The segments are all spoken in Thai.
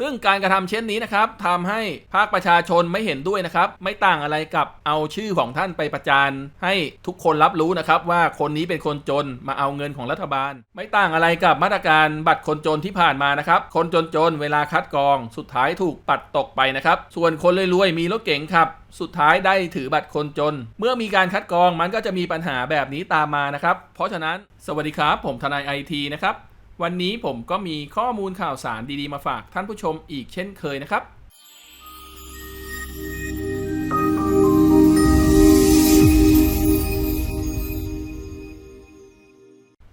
ซึ่งการกระทำเช่นนี้นะครับทำให้ภาคประชาชนไม่เห็นด้วยนะครับ ไม่ต่างอะไรกับเอาชื่อของท่านไปประจานให้ทุกคนรับรู้นะครับว่าคนนี้เป็นคนจนมาเอาเงินของรัฐบาล ไม่ต่างอะไรกับมาตรการบัตรคนจนที่ผ่านมานะครับ คนจนๆเวลาคัดกรอง สุดท้ายถูกปัดตกไปนะครับ ส่วนคนรวยๆมีรถเก๋งขับสุดท้ายได้ถือบัตรคนจน เมื่อมีการคัดกรองมันก็จะมีปัญหาแบบนี้ตามมานะครับ เพราะฉะนั้นสวัสดีครับ ผมทนายไอทีนะครับ วันนี้ผมก็มีข้อมูลข่าวสารดีๆมาฝากท่านผู้ชมอีกเช่นเคยนะครับ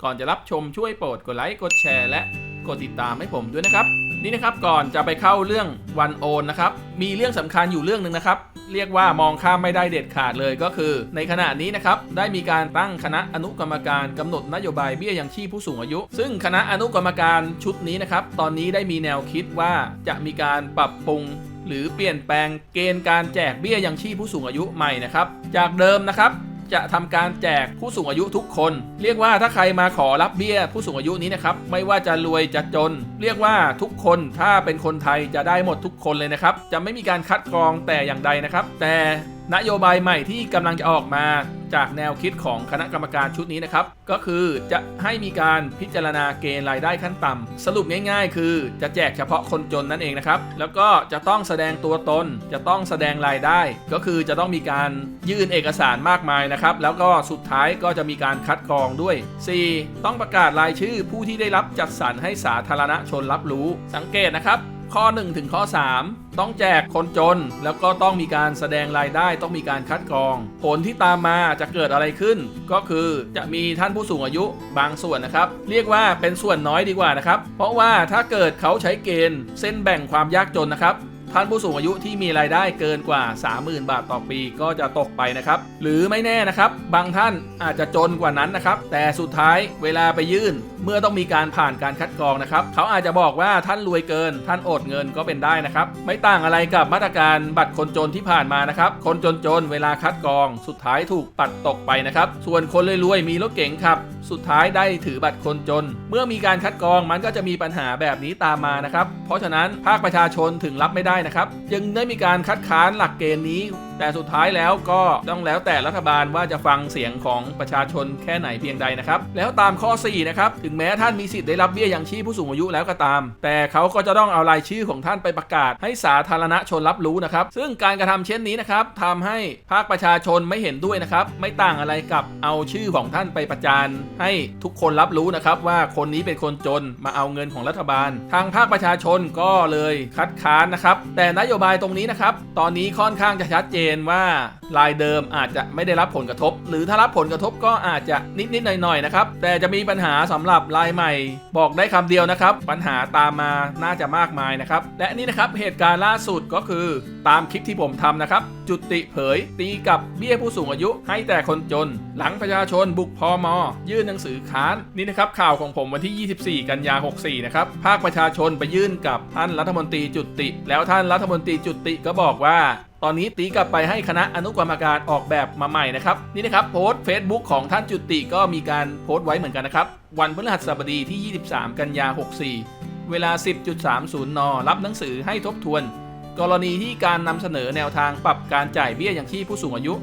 ก่อนจะรับชมช่วยโปรดกดไลค์กดแชร์และกดติดตามให้ผมด้วยนะครับ นี่นะครับก่อนจะไปเข้าเรื่องวันโอนนะครับ มีเรื่องสำคัญอยู่เรื่องหนึ่งนะครับ เรียกว่ามองข้ามไม่ได้เด็ดขาดเลยก็คือ ในขณะนี้นะครับได้มีการตั้งคณะอนุกรรมการกำหนดนโยบายเบี้ยยังชีพผู้สูงอายุ ซึ่งคณะอนุกรรมการชุดนี้นะครับตอนนี้ได้มีแนวคิดว่าจะมีการปรับปรุงหรือเปลี่ยนแปลงเกณฑ์การแจกเบี้ยยังชีพผู้สูงอายุใหม่นะครับ จากเดิมนะครับ จะทำการแจกผู้สูงอายุทุกคน เรียกว่าถ้าใครมาขอรับเบี้ยผู้สูงอายุนี้นะครับไม่ว่าจะรวยจะจน เรียกว่าทุกคนถ้าเป็นคนไทยจะได้หมดทุกคนเลยนะครับจะไม่มีการคัดกรองแต่อย่างใดนะครับ แต่ นโยบายใหม่ที่กำลังจะออกมาจากแนวคิดของคณะกรรมการชุดนี้นะครับ ก็คือจะให้มีการพิจารณาเกณฑ์รายได้ขั้นต่ำสรุปง่าย ๆ คือจะแจกเฉพาะคนจนนั่นเองนะครับ แล้วก็จะต้องแสดงตัวตน จะต้องแสดงรายได้ ก็คือจะต้องมีการยื่นเอกสารมากมายนะครับ แล้วก็สุดท้ายก็จะมีการคัดกรองด้วย 4. ต้องประกาศรายชื่อผู้ที่ได้รับจัดสรรให้สาธารณชนรับรู้สังเกตนะครับ ข้อ 1 ถึงข้อ 3 ต้องแจกคนจน แล้วก็ต้องมีการแสดงรายได้ต้องมีการคัดกรอง ผลที่ตามมาจะเกิดอะไรขึ้น ก็คือจะมีท่านผู้สูงอายุบางส่วนนะครับ เรียกว่าเป็นส่วนน้อยดีกว่านะครับ เพราะว่าถ้าเกิดเขาใช้เกณฑ์เส้นแบ่งความยากจนนะครับ ท่านผู้สูงอายุที่มีรายได้เกินกว่า 30,000 บาทต่อปีก็จะตกไปนะครับ หรือไม่แน่นะครับ บางท่านอาจจะจนกว่านั้นนะครับ แต่สุดท้ายเวลาไปยื่น เมื่อต้องมีการผ่านการคัดกรองนะครับ เขาอาจจะบอกว่าท่านรวยเกิน ท่านอดเงินก็เป็นได้นะครับ ไม่ต่างอะไรกับมาตรการบัตรคนจนที่ผ่านมานะครับ คนจนๆเวลาคัดกรอง สุดท้ายถูกปัดตกไปนะครับ ส่วนคนรวยๆมีรถเก๋งขับ สุดท้ายได้ถือบัตรคนจน เมื่อมีการคัดกรองมันก็จะมีปัญหาแบบนี้ตามมานะครับ เพราะฉะนั้นภาคประชาชนถึงรับไม่ได้นะครับ ยังได้มีการคัดค้านหลักเกณฑ์นี้ แต่สุดท้ายแล้วก็ต้องแล้วแต่รัฐบาลว่าจะฟังเสียงของประชาชนแค่ไหนเพียงใดนะครับ แล้วตามข้อ 4 นะครับ ถึงแม้ท่านมีสิทธิ์ได้รับเบี้ยยังชีพผู้สูงอายุแล้วก็ตาม แต่เขาก็จะต้องเอารายชื่อของท่านไปประกาศ ให้สาธารณชนรับรู้นะครับ ซึ่งการกระทำเช่นนี้นะครับทำให้ภาคประชาชนไม่เห็นด้วยนะครับ ไม่ต่างอะไรกับเอาชื่อของท่านไปประจานให้ทุกคนรับรู้นะครับว่าคนนี้เป็นคนจนมาเอาเงินของรัฐบาล ทางภาคประชาชนก็เลยคัดค้านนะครับ แต่นโยบายตรงนี้นะครับ ตอนนี้ค่อนข้างจะชัดเจนว่ารายเดิมอาจจะไม่ได้รับผลกระทบ หรือถ้ารับผลกระทบก็อาจจะนิด ๆ หน่อย ๆ นะครับ แต่จะมีปัญหาสำหรับรายใหม่ บอกได้คำเดียวนะครับ ปัญหาตามมาน่าจะมากมายนะครับ และนี่นะครับเหตุการณ์ล่าสุดก็คือตามคลิปที่ผมทำนะครับ จุติเผย ตีกับเบี้ยผู้สูงอายุให้แต่คนจน หลังประชาชนบุกพอมยื่นหนังสือค้าน นี่นะครับข่าวของผมวันที่ 24 กันยา 64 นะครับ ภาคประชาชนไปยื่นกับท่านรัฐมนตรีจุติ แล้วท่านรัฐมนตรีจุติก็บอกว่า ตอนนี้ตีกลับไปให้คณะอนุกรรมการออกแบบมาใหม่นะครับนี่นะครับโพสต์ Facebook ของท่านจุติก็มีการโพสต์ไว้เหมือนกันนะครับ วันพฤหัสบดีที่ 23 กันยา 64 เวลา 10.30 น รับหนังสือให้ทบทวน กรณีที่การนำเสนอแนวทางปรับการจ่ายเบี้ยอย่างที่ผู้สูงอายุ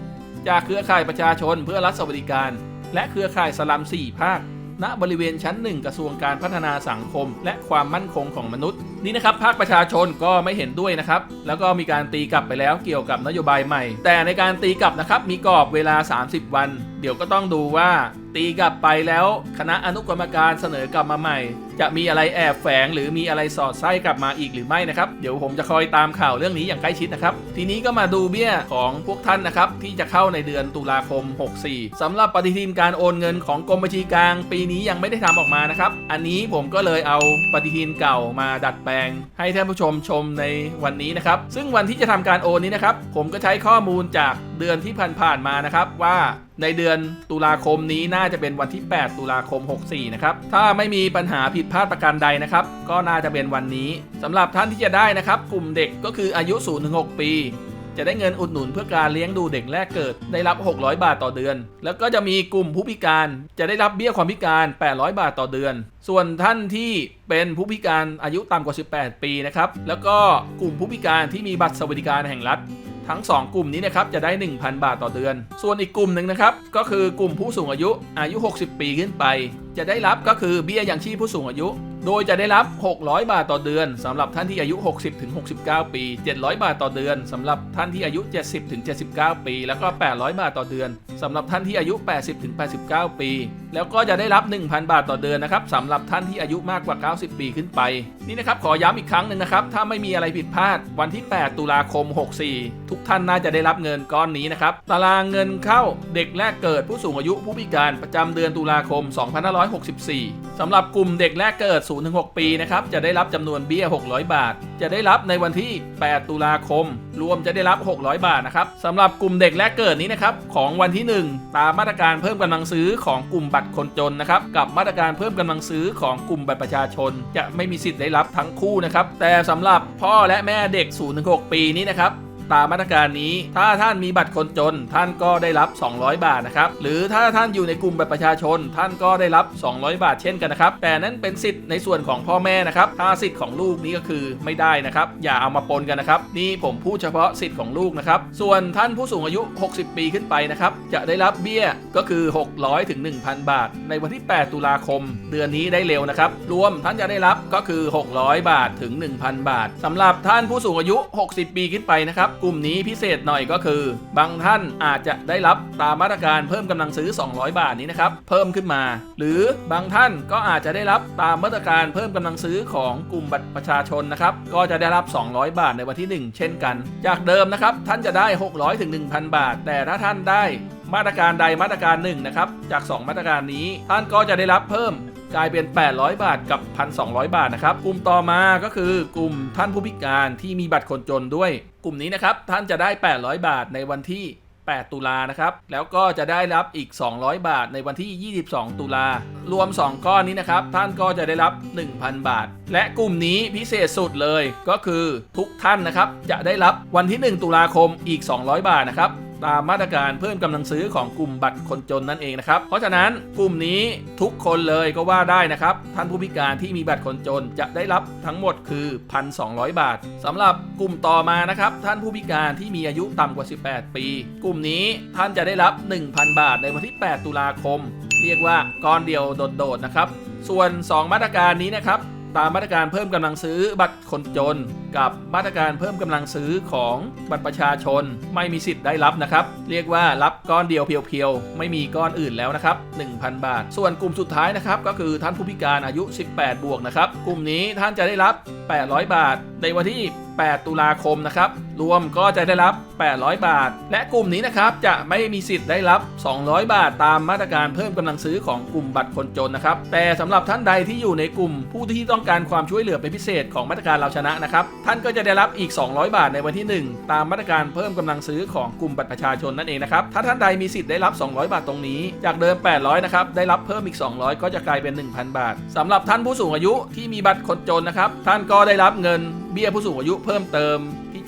จากเครือข่ายประชาชนเพื่อรัฐสวัสดิการ และเครือข่ายสลัม 4 ภาค ณบริเวณชั้น 1 กระทรวงการพัฒนาสังคม และความมั่นคงของมนุษย์ นี่นะครับภาคประชาชนก็ไม่เห็นด้วยนะครับ แล้วก็มีการตีกลับไปแล้วเกี่ยวกับนโยบายใหม่ แต่ในการตีกลับนะครับมีกรอบเวลา 30 วัน เดี๋ยวก็ต้องดูว่า ตีกลับไปแล้วคณะอนุกรรมการเสนอกลับมาใหม่ จะมีอะไรแอบแฝงหรือมีอะไรสอดไส้กลับมาอีกหรือไม่นะครับ เดี๋ยวผมจะคอยตามข่าวเรื่องนี้อย่างใกล้ชิดนะครับ ทีนี้ก็มาดูเบี้ยของพวกท่านนะครับที่จะเข้าในเดือนตุลาคม 64สำหรับปฏิทินการโอนเงินของกรมบัญชีกลาง ปีนี้ยังไม่ได้ทำออกมานะครับ อันนี้ผมก็เลยเอาปฏิทินเก่ามาดัดแปลงให้ท่านผู้ชมชมในวันนี้นะครับ ซึ่งวันที่จะทำการโอนนี้นะครับ ผมก็ใช้ข้อมูลจากเดือนที่ผ่านๆมานะครับว่าในเดือนตุลาคมนี้น่าจะเป็นวันที่ 8 ตุลาคม 64 นะครับ ถ้าไม่มีปัญหาผิดพลาดประการใดนะครับ ก็น่าจะเป็นวันนี้สำหรับท่านที่จะได้นะครับ กลุ่มเด็กก็คืออายุ 0-6 ปี จะได้เงินอุดหนุนเพื่อการเลี้ยงดูเด็กแรกเกิด ได้รับ 600 บาทต่อเดือน แล้วก็จะมีกลุ่มผู้พิการจะได้รับเบี้ยความพิการ 800 บาทต่อเดือน ส่วนท่านที่เป็นผู้พิการอายุต่ำกว่า 18 ปีนะครับแล้วก็กลุ่มผู้พิการที่มีบัตรสวัสดิการแห่งรัฐทั้ง 2 กลุ่มนี้นะครับจะได้ 1,000 บาทต่อเดือน ส่วนอีกกลุ่มหนึ่งนะครับก็คือกลุ่มผู้สูงอายุอายุ 60 ปีขึ้นไป จะได้รับก็คือเบี้ยยังชีพผู้สูงอายุ โดยจะได้รับ 600 บาทต่อเดือนสำหรับท่านที่อายุ 60ถึง69 ปี 700 บาทต่อเดือนสำหรับท่านที่อายุ 70ถึง79 ปี แล้วก็ 800 บาทต่อเดือนสำหรับท่านที่อายุ 80ถึง89 ปี แล้วก็จะได้รับ 1,000 บาทต่อเดือนนะครับสำหรับท่านที่อายุมากกว่า 90 ปีขึ้นไป นี่นะครับขอย้ำอีกครั้งหนึ่งนะครับ ถ้าไม่มีอะไรผิดพลาด วันที่ 8 ตุลาคม 64 ทุกท่านน่าจะได้รับเงินก้อนนี้นะครับตารางเงินเข้าเด็กแรกเกิดผู้สูงอายุผู้พิการประจำเดือนตุลาคม 2564สำหรับกลุ่มเด็กแรกเกิด0-6 ปีนะครับ จะได้รับจำนวนเบี้ย 600 บาท จะได้รับในวันที่ 8 ตุลาคม รวมจะได้รับ 600 บาทนะครับสำหรับกลุ่มเด็กแรกเกิดนี้นะครับของวันที่ 1 ตามมาตรการเพิ่มกำลังซื้อของกลุ่มบัตรคนจนนะครับกับมาตรการเพิ่มกำลังซื้อของกลุ่มบัตรประชาชน จะไม่มีสิทธิ์ได้รับทั้งคู่นะครับแต่สำหรับพ่อและแม่เด็ก 0-6 ปีนี้นะครับ ตามมาตรการนี้ ถ้าท่านมีบัตรคนจน ท่านก็ได้รับ 200 บาทนะครับ หรือถ้าท่านอยู่ในกลุ่มบัตรประชาชน ท่านก็ได้รับ 200 บาทเช่นกันนะครับ แต่นั้นเป็นสิทธิ์ในส่วนของพ่อแม่นะครับ ถ้าสิทธิ์ของลูกนี้ก็คือไม่ได้นะครับ อย่าเอามาปนกันนะครับ นี่ผมพูดเฉพาะสิทธิ์ของลูกนะครับ ส่วนท่านผู้สูงอายุ 60 ปีขึ้นไปนะครับ จะได้รับเบี้ยก็คือ 600ถึง1,000 บาท ในวันที่ 8 ตุลาคม เดือนนี้ได้เร็วนะครับ รวมท่านจะได้รับก็คือ 600 บาทถึง 1,000 บาทสำหรับท่านผู้สูงอายุ 60 ปีขึ้นไปนะครับกลุ่มนี้พิเศษหน่อยก็คือ บางท่านอาจจะได้รับตามมาตรการเพิ่มกำลังซื้อ 200 บาทนี้นะครับ เพิ่มขึ้นมา หรือบางท่านก็อาจจะได้รับตามมาตรการเพิ่มกำลังซื้อของกลุ่มบัตรประชาชนนะครับ ก็จะได้รับ 200 บาทในวันที่ 1 เช่นกัน จากเดิมนะครับ ท่านจะได้ 600ถึง1,000 บาท แต่ถ้าท่านได้มาตรการใดมาตรการหนึ่งนะครับ จาก 2 มาตรการนี้ ท่านก็จะได้รับเพิ่ม กลายเป็น 800 บาทกับ 1,200 บาทนะครับ กลุ่มต่อมาก็คือกลุ่มท่านผู้พิการที่มีบัตรคนจนด้วย กลุ่มนี้นะครับท่านจะได้ 800 บาทในวันที่ 8 ตุลานะครับ แล้วก็จะได้รับอีก 200 บาทในวันที่ 22 ตุลารวม 2 ก้อนนี้นะครับ ท่านก็จะได้รับ 1,000 บาท และกลุ่มนี้พิเศษสุดเลยก็คือทุกท่านนะครับจะได้รับวันที่ 1 ตุลาคมอีก 200 บาทนะครับ ตามมาตรการเพิ่มกำลังซื้อของกลุ่มบัตรคนจนนั่นเองนะครับ เพราะฉะนั้นกลุ่มนี้ทุกคนเลยก็ว่าได้นะครับ ท่านผู้พิการที่มีบัตรคนจนจะได้รับทั้งหมดคือ 1,200 บาทสำหรับกลุ่มต่อมานะครับ ท่านผู้พิการที่มีอายุต่ำกว่า 18 ปี กลุ่มนี้ท่านจะได้รับ 1,000 บาทในวันที่ 8 ตุลาคม เรียกว่าก้อนเดียวโดดๆนะครับ ส่วน 2 มาตรการนี้นะครับ ตามมาตรการเพิ่มกำลังซื้อบัตรคนจน กับมาตรการเพิ่มกำลังซื้อของบัตรประชาชน ไม่มีสิทธิ์ได้รับนะครับ เรียกว่ารับก้อนเดียวเพียวๆ ไม่มีก้อนอื่นแล้วนะครับ 1,000 บาท ส่วนกลุ่มสุดท้ายนะครับ ก็คือท่านผู้พิการอายุ 18 บวกนะครับ กลุ่มนี้ท่านจะได้รับ 800 บาท ในวันที่8 ตุลาคมนะครับ รวมก็จะได้รับ 800 บาท และกลุ่มนี้นะครับจะไม่มีสิทธิ์ได้รับ 200 บาทตามมาตรการเพิ่มกำลังซื้อของกลุ่มบัตรคนจนนะครับ แต่สำหรับท่านใดที่อยู่ในกลุ่มผู้ที่ต้องการความช่วยเหลือเป็นพิเศษของมาตรการเราชนะนะครับ ท่านก็จะได้รับอีก 200 บาทในวันที่ 1 ตามมาตรการเพิ่มกำลังซื้อของกลุ่มบัตรประชาชนนั่นเองนะครับ ถ้าท่านใดมีสิทธิ์ได้รับ 200 บาทตรงนี้ จากเดิม 800 นะครับ ได้รับเพิ่มอีก 200 ก็จะกลายเป็น 1,000 บาทสำหรับท่านผู้สูงอายุที่มีบัตรคนจนนะครับ ท่านก็ได้รับเงิน เบี้ยผู้สูงอายุเพิ่มเติม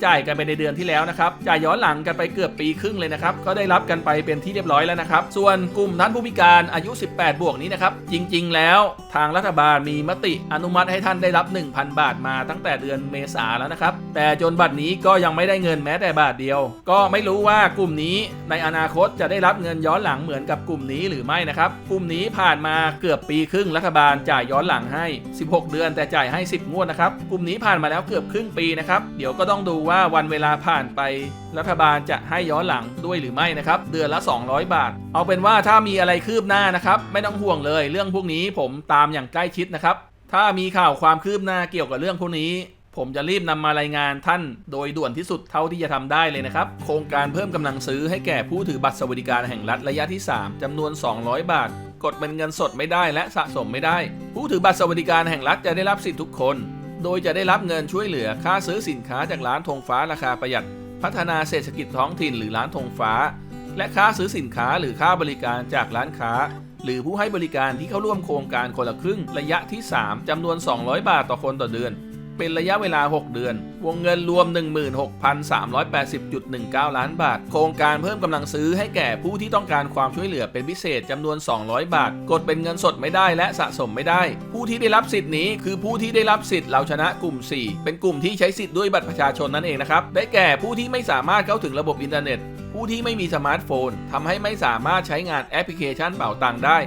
จ่ายกันไปในเดือนที่แล้วนะครับจ่ายย้อนหลังกันไปเกือบปีครึ่งเลยนะครับก็ได้รับกันไปเป็นที่เรียบร้อยแล้วนะครับส่วนกลุ่มท่านผู้พิการอายุ 18 บวกนี้นะครับจริง ๆ แล้วทางรัฐบาลมีมติอนุมัติให้ท่านได้รับ 1,000 บาทมาตั้งแต่เดือนเมษาแล้วนะครับแต่จนบัดนี้ก็ยังไม่ได้เงินแม้แต่บาทเดียว ก็ไม่รู้ว่ากลุ่มนี้ในอนาคตจะได้รับเงินย้อนหลังเหมือนกับกลุ่มนี้หรือไม่นะครับกลุ่มนี้ผ่านมาเกือบปีครึ่งรัฐบาลจ่ายย้อนหลังให้ 16 เดือนแต่จ่ายให้ 10 งวดนะครับกลุ่มนี้ผ่านมาแล้วเกือบครึ่งปีนะครับเดี๋ยวก็ต้องดูว่าวันเวลาผ่านไป รัฐบาลจะให้ย้อนหลังด้วยหรือไม่นะครับ เดือนละ 200 บาท เอาเป็นว่าถ้ามีอะไรคืบหน้านะครับ ไม่ต้องห่วงเลยเรื่องพวกนี้ผมตามอย่างใกล้ชิดนะครับ ถ้ามีข่าวความคืบหน้าเกี่ยวกับเรื่องพวกนี้ ผมจะรีบนำมารายงานท่าน โดยด่วนที่สุดเท่าที่จะทำได้เลยนะครับ โครงการเพิ่มกำลังซื้อให้แก่ผู้ถือบัตรสวัสดิการแห่งรัฐระยะที่ 3จำนวน 200 บาท กดเป็นเงินสดไม่ได้และสะสมไม่ได้ ผู้ถือบัตรสวัสดิการแห่งรัฐจะได้รับสิทธิทุกคน โดยจะได้รับเงินช่วยเหลือค่าซื้อสินค้าจากร้านธงฟ้าราคาประหยัด พัฒนาเศรษฐกิจท้องถิ่นหรือร้านธงฟ้า และค่าซื้อสินค้าหรือค่าบริการจากร้านค้า หรือผู้ให้บริการที่เข้าร่วมโครงการคนละครึ่งระยะที่ 3จำนวน 200 บาทต่อคนต่อเดือน เป็นระยะเวลา 6 เดือน วงเงินรวม 16,380.19 ล้านบาท โครงการเพิ่มกำลังซื้อให้แก่ผู้ที่ต้องการความช่วยเหลือเป็นพิเศษจำนวน 200 บาท กดเป็นเงินสดไม่ได้และสะสมไม่ได้ ผู้ที่ได้รับสิทธิ์นี้คือผู้ที่ได้รับสิทธิ์เราชนะกลุ่ม 4 เป็นกลุ่มที่ใช้สิทธิ์ด้วยบัตรประชาชนนั่นเองนะครับ ได้แก่ผู้ที่ไม่สามารถเข้าถึงระบบอินเทอร์เน็ต ผู้ที่ไม่มีสมาร์ทโฟนทำให้ไม่สามารถใช้งานแอปพลิเคชันเป๋าตังได้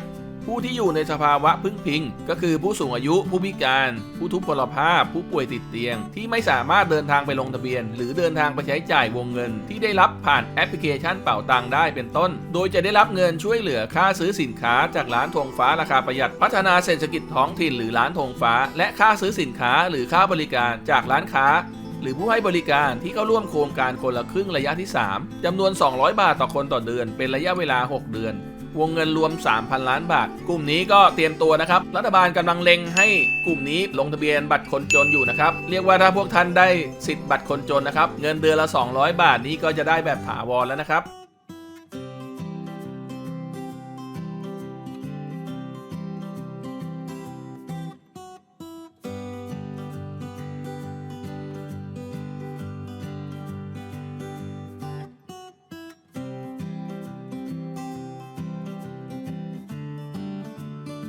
ผู้ที่อยู่ในสภาวะพึ่งพิง ก็คือผู้สูงอายุ ผู้พิการ ผู้ทุพพลภาพ ผู้ป่วยติดเตียง ที่ไม่สามารถเดินทางไปลงทะเบียน หรือเดินทางไปใช้จ่ายวงเงิน ที่ได้รับผ่านแอปพลิเคชันเป๋าตังได้เป็นต้น โดยจะได้รับเงินช่วยเหลือค่าซื้อสินค้าจากร้านธงฟ้าราคาประหยัด พัฒนาเศรษฐกิจท้องถิ่นหรือร้านธงฟ้า และค่าซื้อสินค้าหรือค่าบริการจากร้านค้าหรือผู้ให้บริการที่เข้าร่วมโครงการคนละครึ่งระยะที่ 3จำนวน 200 บาทต่อคนต่อเดือน เป็นระยะเวลา 6 เดือน วงเงินรวม 3,000 ล้านบาท กลุ่มนี้ก็เตรียมตัวนะครับ รัฐบาลกำลังเล็งให้กลุ่มนี้ลงทะเบียนบัตรคนจนอยู่นะครับ เรียกว่าถ้าพวกท่านได้สิทธิ์บัตรคนจนนะครับ เงินเดือนละ 200 บาทนี้ก็จะได้แบบถาวรแล้วนะครับ